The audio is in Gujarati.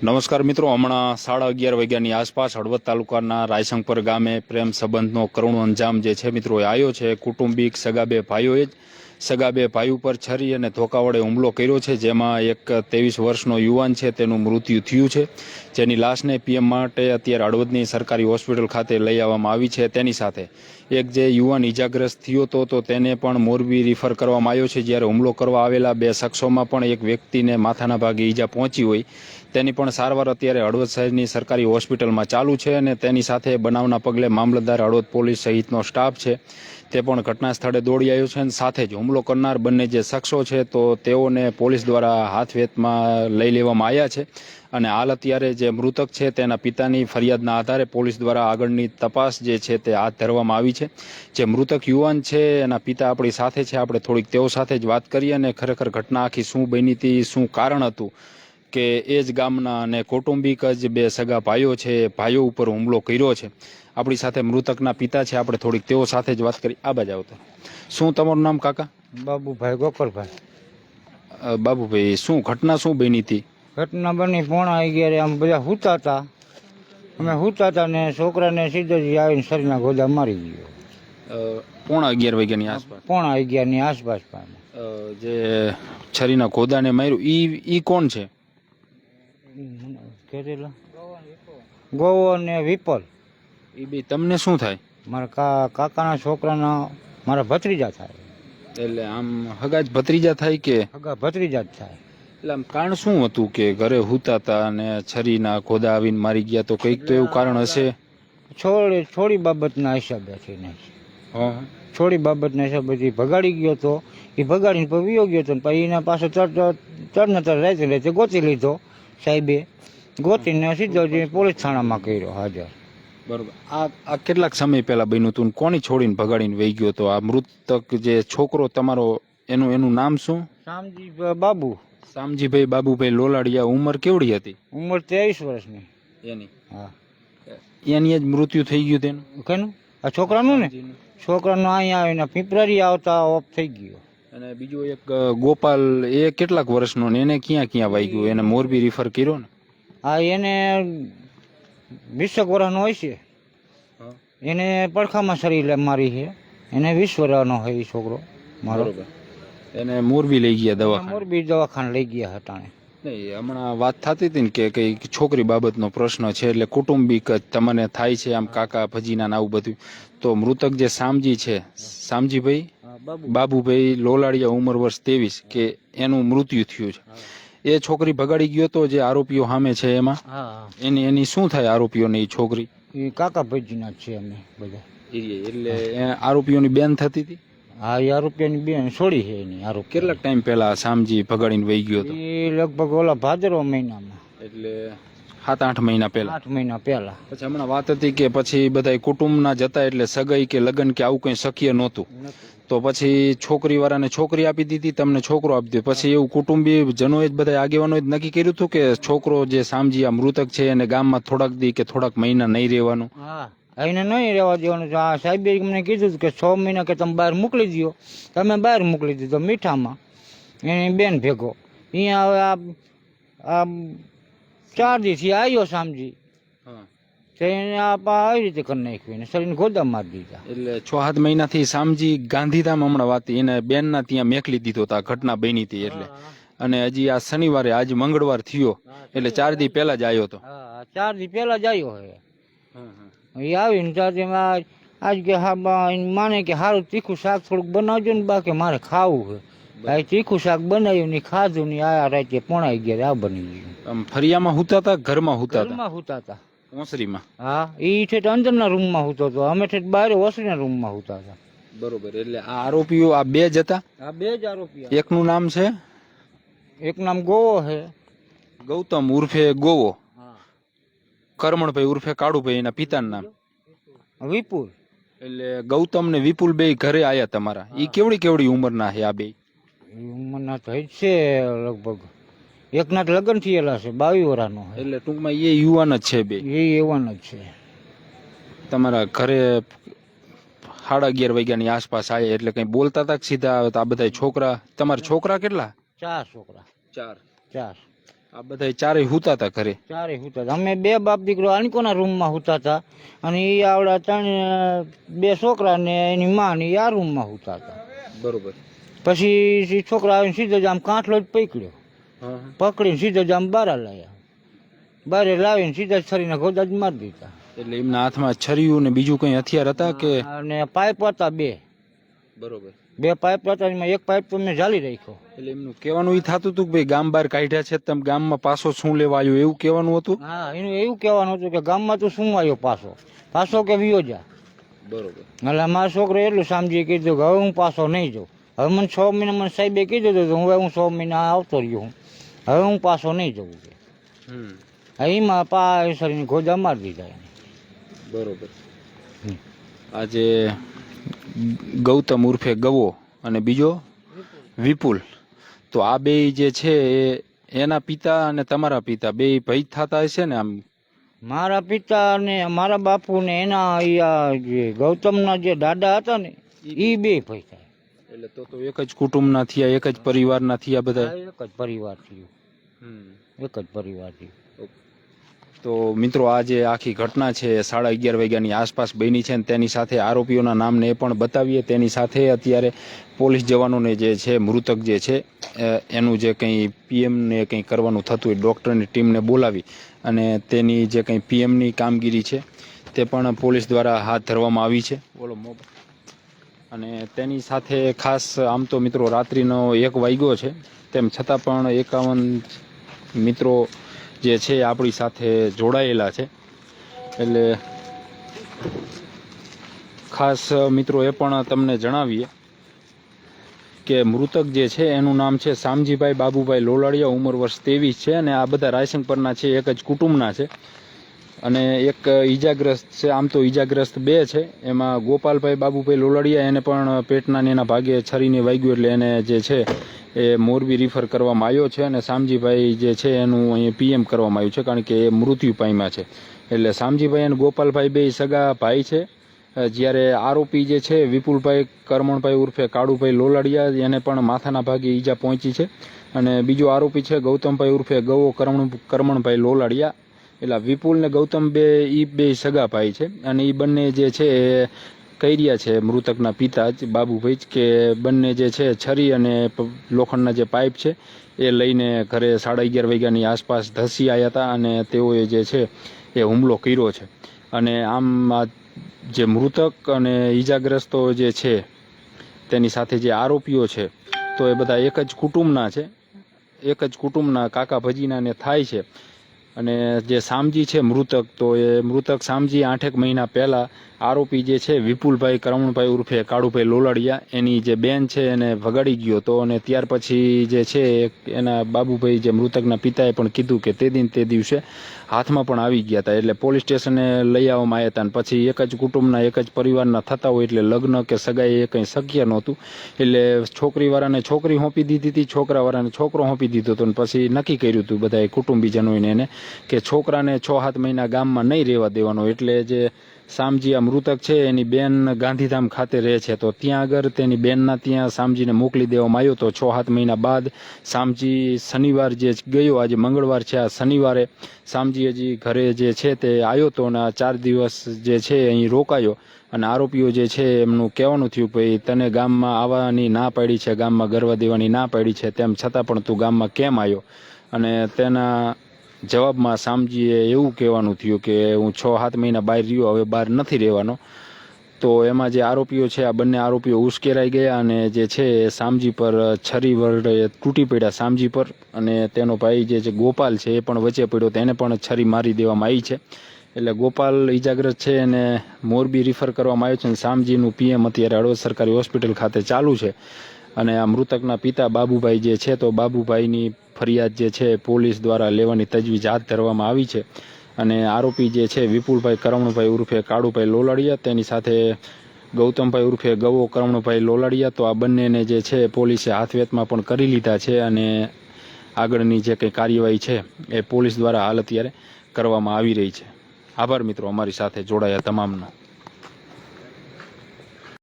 નમસ્કાર મિત્રો, હમણાં સાડા અગિયાર વાગ્યાની આસપાસ હળવદ તાલુકાના રાયશંકપર ગામે પ્રેમ સંબંધનો કરુણ અંજામ જે છે મિત્રો આવ્યો છે. કુટુંબિક સગા બે ભાઈઓએ જ સગા બે ભાઈ ઉપર છરી અને ધોકા વડે હુમલો કર્યો છે, જેમાં એક ત્રેવીસ વર્ષનો યુવાન છે, તેનું મૃત્યુ થયું છે. જેની લાશને પીએમ માટે અત્યારે હળવદની સરકારી હોસ્પિટલ ખાતે લઈ આવવામાં આવી છે. તેની સાથે એક જે યુવાન ઈજાગ્રસ્ત થયો હતો, તો તેને પણ મોરબી રિફર કરવામાં આવ્યો છે. જ્યારે હુમલો કરવા આવેલા બે શખ્સોમાં પણ એક વ્યક્તિને માથાના ભાગે ઈજા પહોંચી હોય તેની પણ સારવાર અત્યારે હળવદ શહેરની સરકારી હોસ્પિટલમાં ચાલુ છે અને તેની સાથે બનાવના પગલે મામલતદાર હળવદ પોલીસ સહિતનો સ્ટાફ છે. તે પણ ઘટના સ્થળે દોડી આવ્યો છે અને સાથે જ હુમલો કરનાર બંને જે શખ્સો છે તો તેઓને પોલીસ દ્વારા હાથવેતમાં લઈ લેવામાં આવ્યા છે. અને હાલ અત્યારે જે મૃતક છે તેના પિતાની ફરિયાદના આધારે પોલીસ દ્વારા આગળની તપાસ જે છે તે હાથ ધરવામાં આવી છે. જે મૃતક યુવાન છે એના પિતા આપણી સાથે છે. આપણે થોડીક તેઓ સાથે જ વાત કરીએ અને ખરેખર ઘટના આખી શું બની હતી, શું કારણ હતું? કે એ જ ગામના અને કૌટુંબિક જ બે સગા ભાઈઓ છે ભાઈઓ ઉપર હુમલો કર્યો છે. આપણી સાથે મૃતકના પિતા છે. આપણે થોડીક તેઓ સાથે જ વાત કરી. આ બાજુ આવતા. શું તમારું નામ કાકા? બાબુભાઈ ગોકળભાઈ બાબુભાઈ શું ઘટના શું બની હતી? ઘટના બની પોણા અગિયારે આમ બધા હુતા હતા. અમે હુતા હતા ને છોકરાને સીધો જ આવીને શરીરના ગોદા મારી ગયો. પોણા અગિયાર વાગ્યાની આસપાસ? પોણા અગિયારની આસપાસ જે છરીના ગોદાને માર્યું ઈ ઈ કોણ છે? કેટલા ગોવો ને વિપલ. એ બે તમને શું થાય? મારા કાકાના છોકરાના મારા ભત્રીજા થાય. એટલે આમ હગા જ ભત્રીજા થાય કે? હગા ભત્રીજા જ થાય. એટલે આમ કારણ શું હતું કે ઘરે હુતા હતા અને છરીના ખોદા આવીને મારી ગયા તો કંઈક તો એવું કારણ હશે? છોડી છોડી બાબતના હિસાબે છે નહીં છોડી બાબતના હિસાબે ભગાડી ગયો તો એ ભગાડીને પછી વિયો ગયો તો પછી એના પાસે તર તરને તર રહેતી રહેતી ગોતી લીધો સાહેબે. ગોતીને સીધો જે પોલીસ થાણામાં કર્યો હાજર. બરોબર. આ આ કેટલાક સમય પહેલા બન્યું હતું કોની છોડીને ભગાડીને વહી ગયો તો આ મૃતક જે છોકરો તમારો એનું એનું નામ શું? શામજી બાબુ. શામજીભાઈ બાબુભાઈ લોલાડિયા ઉંમર કેવડી હતી? ઉંમર ત્રેવીસ વર્ષની. એની. હા. એની જ મૃત્યુ થઈ ગયું તેનું? કેનું? આ છોકરાનું ને? છોકરાનું અહીંયા આવીને પીપરારી આવતા ઓફ થઈ ગયો. અને બીજો એક ગોપાલ એ કેટલાક વર્ષનો ને એને ક્યાં ક્યાં વાગ્યું? એને મોરબી રિફર કર્યો ને? આ એને વીસેક વર્ષનો હોય છે. એને પડખામાં શરીર મારી છે. એને વીસ વર્ષનો હોય એ છોકરો મારો. એને મોરબી લઈ ગયા દવા મોરબી દવાખાને લઈ ગયા હતા નહીં હમણાં વાત થતી હતી ને કે કઈ છોકરી બાબતનો પ્રશ્ન છે એટલે કુટુંબિક તમને થાય છે આમ કાકા ભજીના આવું બધું. તો મૃતક જે શામજી છે શામજીભાઈ બાબુભાઈ. લોલાડિયા ઉંમર વર્ષ ત્રેવીસ કે એનું મૃત્યુ થયું છે. એ છોકરી ભગાડી ગયો તો જે આરોપીઓ સામે છે એમાં એની એની શું થાય આરોપીઓની એ છોકરી? એ કાકા ભાઈજીના છે અમે બધા. એટલે આરોપીઓની બેન થતી હતી? હા એ આરોપીઓની બેન છોડી છે એની આરોપ. કેટલાક ટાઈમ પહેલા સામજી ભગાડીને વહી ગયો હતો? એ લગભગ ઓલા ભાદરવા મહિનામાં. એટલે સાત આઠ મહિના પહેલા. આઠ મહિના પહેલા. પછી હમણાં વાત હતી કે પછી બધા કુટુંબના જતા એટલે સગાઈ કે લગ્ન કે આવું કઈ શક્ય નહોતું. તો પછી છોકરી વાળાને છોકરી આપી દીધી તમને છોકરો આપી દીધો પછી એવું કુટુંબી જનોએ જ બધા આગેવાનોએ જ નક્કી કર્યું હતું કે છોકરો જે સામજી આ મૃતક છે એને ગામમાં થોડાક દી કે થોડાક મહિના નહીં રહેવાનું. હા એને નહીં રહેવા દેવાનું. આ સાહેબે મને કીધું કે છ મહિના કે તમે બહાર મોકલી દો તમે બહાર મોકલી દીધો મીઠામાં. એને બેન ભેગો. અહીંયા હવે આ ચાર દિવસથી આવ્યો સામજી. તો એને આ આવી રીતે કરી નાખ્યું. એને શરીરને ગોદામ મારી દીધા. એટલે છ સાત મહિનાથી સામજી ગાંધીધામ હમણાં વાતી. એને બેનના ત્યાં મેકલી દીધો હતા ઘટના બની હતી એટલે. અને હજી આ શનિવારે આજ મંગળવાર થયો. એટલે ચાર દી પહેલા જ આવ્યો હતો ચાર દી પહેલા જ આવ્યો હવે એ આવીને સાથે આજ કે હા માને કે સારું તીખું શાક થોડુંક બનાવજો ને બાકી મારે ખાવું છે આ તીખું શાક બનાવ્યું ને ખાધું ને આ રાતે પોણાઈ ગયા આ બની ગયું. આમ ફરિયામાં હુતા હતા ઘરમાં હુતા હતા ઘરમાં હુતા હતા ઓસરીમાં હા એ ઠેઠ અંદરના રૂમમાં હોતો હતો. અમે ઠેઠ બહાર ઓસરીના રૂમમાં હોતા હતા. બરોબર એટલે આ આરોપીઓ આ બે જ હતા? આ બે જ આરોપી એકનું નામ છે? એક નામ ગોવો છે. ગૌતમ ઉર્ફે ગોવો. હા. કરમણભાઈ ઉર્ફે કાળુભાઈ એના પિતાનું નામ. વિપુલ. એટલે ગૌતમ ને વિપુલ બે ઘરે આયા તમારા. ઈ કેવડી કેવડી ઉંમરના છે આ બે ઉંમરના તો છે લગભગ એકના તો લગ્ન થયેલા છે બાવી વરાનો એટલે ટૂંકમાં એ યુવાન જ છે બે? એ યુવાન જ છે. તમારા ઘરે સાડા અગિયાર વાગ્યાની આસપાસ આવ્યા એટલે કઈ બોલતા હતા કે સીધા આ બધા છોકરા? તમારા છોકરા કેટલા? ચાર છોકરા. ચાર. ચાર. આ બધા ચારેય હુતા હતા ઘરે? ચારે હુતા હતા. અમે બે બાપ દીકરો આનકોના રૂમમાં હુતા હતા અને એ આવડા ત્રણ બે છોકરા ને એની માં ને આ રૂમમાં હુતા હતા બરોબર. પછી છોકરા આવીને સીધો જ આમ કાંઠલો જ પકડ્યો. પકડીને સીધો જ આમ બાર લાયા. બારે લાવીને સીધા છરીને ગોદા જ મારી દીધા. એટલે એમના હાથમાં છરીયું ને બીજું કઈ હથિયાર હતા કે? અને પાઇપ હતા બે. બરોબર. બે પાઇપ હતા એમાં એક પાઇપ તો મેં જાળી રાખ્યો. એટલે એમનું કહેવાનું એ થતું હતું કે ભાઈ ગામ બહાર કાઢ્યા છે તમે ગામમાં પાછો શું લેવા આવ્યો એવું કહેવાનું હતું? હા એનું એવું કહેવાનું હતું કે ગામમાં તું શું આવ્યો પાછો? પાછો કે વિયો જા. બરોબર. એટલે મારા છોકરો એટલું સમજી કીધું કે હવે હું પાછો નહીં જાઉં. હવે મને છ મહિના મને સાહેબે કીધું હતું હવે હું છ મહિના આવતો રહ્યો હું. હવે હું પાછો નહીં જવું કે એમાં પા શરીરને ગોદા મારી દીધા બરોબર. આજે ગૌતમ ઉર્ફે ગવો અને બીજો વિપુલ. તો આ બે જે છે એ એના પિતા અને તમારા પિતા બે ભાઈ થતા હશે ને આમ? મારા પિતા ને મારા બાપુ ને એના જે ગૌતમના જે દાદા હતા ને એ બે ભાઈ થાય. એટલે તો તો એક જ કુટુંબના થયા એક જ પરિવારના થયા બધા? એક જ પરિવાર થયું. એક જ પરિવારથી. તો મિત્રો, આ જે આખી ઘટના છે, સાડા અગિયાર વાગ્યાની આસપાસ બની છે અને તેની સાથે આરોપીઓના નામને પણ બતાવીએ. તેની સાથે અત્યારે પોલીસ જવાનોને જે છે, મૃતક જે છે એનું જે કંઈ પીએમને કંઈ કરવાનું થતું હોય, ડૉક્ટરની ટીમને બોલાવી અને તેની જે કંઈ પીએમની કામગીરી છે, તે પણ પોલીસ દ્વારા હાથ ધરવામાં આવી છે. બોલો અને તેની સાથે ખાસ આમ તો મિત્રો, રાત્રિનો એક વાગ્યો છે. તેમ છતાં પણ એકાવન મિત્રો જે છે આપણી સાથે જોડાયેલા છે. એટલે ખાસ મિત્રો એ પણ તમને જણાવીએ કે મૃતક જે છે એનું નામ છે શામજીભાઈ બાબુભાઈ લોલાડિયા ઉંમર વર્ષ ત્રેવીસ છે અને આ બધા રાયસંગ પરના છે, એક જ કુટુંબના છે. અને એક ઈજાગ્રસ્ત છે, આમ તો ઈજાગ્રસ્ત બે છે. એમાં ગોપાલભાઈ બાબુભાઈ લોલાડિયા એને પણ પેટના ને એના ભાગે છરીને વાગ્યું એટલે એને જે છે એ મોરબી રિફર કરવામાં આવ્યો છે અને શામજીભાઈ જે છે એનું અહીંયા પીએમ કરવામાં આવ્યું છે, કારણ કે એ મૃત્યુ પામ્યા છે. એટલે શામજીભાઈ અને ગોપાલભાઈ બે સગા ભાઈ છે. જ્યારે આરોપી જે છે વિપુલભાઈ, કરમણભાઈ ઉર્ફે કાળુભાઈ લોલાડિયા, એને પણ માથાના ભાગે ઈજા પહોંચી છે. અને બીજો આરોપી છે ગૌતમભાઈ ઉર્ફે ગવો કરમણ, કરમણભાઈ લોલાડિયા. એટલે વિપુલ ને ગૌતમ બે, ઈ બે સગા ભાઈ છે. અને એ બંને જે છે એ કહી રહ્યા છે મૃતકના પિતા જ, બાબુભાઈ જ, કે બંને જે છે છરી અને લોખંડના જે પાઇપ છે, એ લઈને ઘરે સાડા અગિયાર વાગ્યાની આસપાસ ધસી આવ્યા હતા અને તેઓએ જે છે એ હુમલો કર્યો છે. અને આમ જે મૃતક અને ઈજાગ્રસ્તો જે છે, તેની સાથે જે આરોપીઓ છે, તો એ બધા એક જ કુટુંબના છે. એક જ કુટુંબના કાકા ભજીના ને થાય છે. અને જે સામજી છે મૃતક, તો એ મૃતક સામજી આઠેક મહિના પહેલા આરોપી જે છે, વિપુલભાઈ કરમણભાઈ ઉર્ફે કાળુભાઈ લોલાડિયા, એની જે બેન છે એને વગાડી ગયો હતો અને ત્યાર પછી જે છે એના બાબુભાઈ જે મૃતકના પિતાએ પણ કીધું કે તે દિન તે દિવસે હાથમાં પણ આવી ગયા હતા. એટલે પોલીસ સ્ટેશને લઈ આવવામાં આવ્યા હતા અને પછી એક જ કુટુંબના, એક જ પરિવારના થતા હોય એટલે લગ્ન કે સગાઈ એ કંઈ શક્ય નહોતું. એટલે છોકરીવાળાને છોકરી સોંપી દીધી હતી, છોકરાવાળાને છોકરો સોંપી દીધો હતો અને પછી નક્કી કર્યું હતું બધાએ કુટુંબીજનોને એને કે છોકરાને છ સાત મહિના ગામમાં નહીં રહેવા દેવાનો. એટલે જે સામજી આ મૃતક છે, એની બેન ગાંધીધામ ખાતે રહે છે. તો ત્યાં આગળ તેની બેનના ત્યાં શામજીને મોકલી દેવામાં આવ્યો. તો છ સાત મહિના બાદ શામજી શનિવાર જે ગયો, આજે મંગળવાર છે, આ શનિવારે શામજી હજી ઘરે જે છે તે આવ્યો તો અને ચાર દિવસ જે છે અહીં રોકાયો. અને આરોપીઓ જે છે એમનું કહેવાનું થયું ભાઈ તને ગામમાં આવવાની ના પાડી છે, ગામમાં ગરવા દેવાની ના પાડી છે, તેમ છતાં પણ તું ગામમાં કેમ આવ્યો? અને તેના જવાબમાં સામજીએ એવું કહેવાનું થયું કે હું છ સાત મહિના બહાર રહ્યો, હવે બહાર નથી રહેવાનો. તો એમાં જે આરોપીઓ છે, આ બંને આરોપીઓ ઉશ્કેરાઈ ગયા અને જે છે એ સામજી પર છરી વડે તૂટી પડ્યા સામજી પર. અને તેનો ભાઈ જે છે ગોપાલ છે, એ પણ વચ્ચે પડ્યો, તેને પણ છરી મારી દેવામાં આવી છે. એટલે ગોપાલ ઈજાગ્રસ્ત છે એને મોરબી રિફર કરવામાં આવ્યો છે અને સામજીનું પીએમ અત્યારે હળવદ સરકારી હોસ્પિટલ ખાતે ચાલુ છે. અને આ મૃતકના પિતા બાબુભાઈ જે છે, તો બાબુભાઈની ફરિયાદ જે છે, પોલીસ દ્વારા લેવાની તજવીજ હાથ ધરવામાં આવી છે. અને આરોપી જે છે, વિપુલભાઈ કરમણભાઈ ઉર્ફે કાળુભાઈ લોલાડિયા, તેની સાથે ગૌતમભાઈ ઉર્ફે ગવો કરમણભાઈ લોલાડિયા, તો આ બંનેને જે છે, પોલીસે હાથવેતમાં પણ કરી લીધા છે અને આગળની જે કંઈ કાર્યવાહી છે, એ પોલીસ દ્વારા હાલ અત્યારે કરવામાં આવી રહી છે. આભાર મિત્રો, અમારી સાથે જોડાયા તમામનો.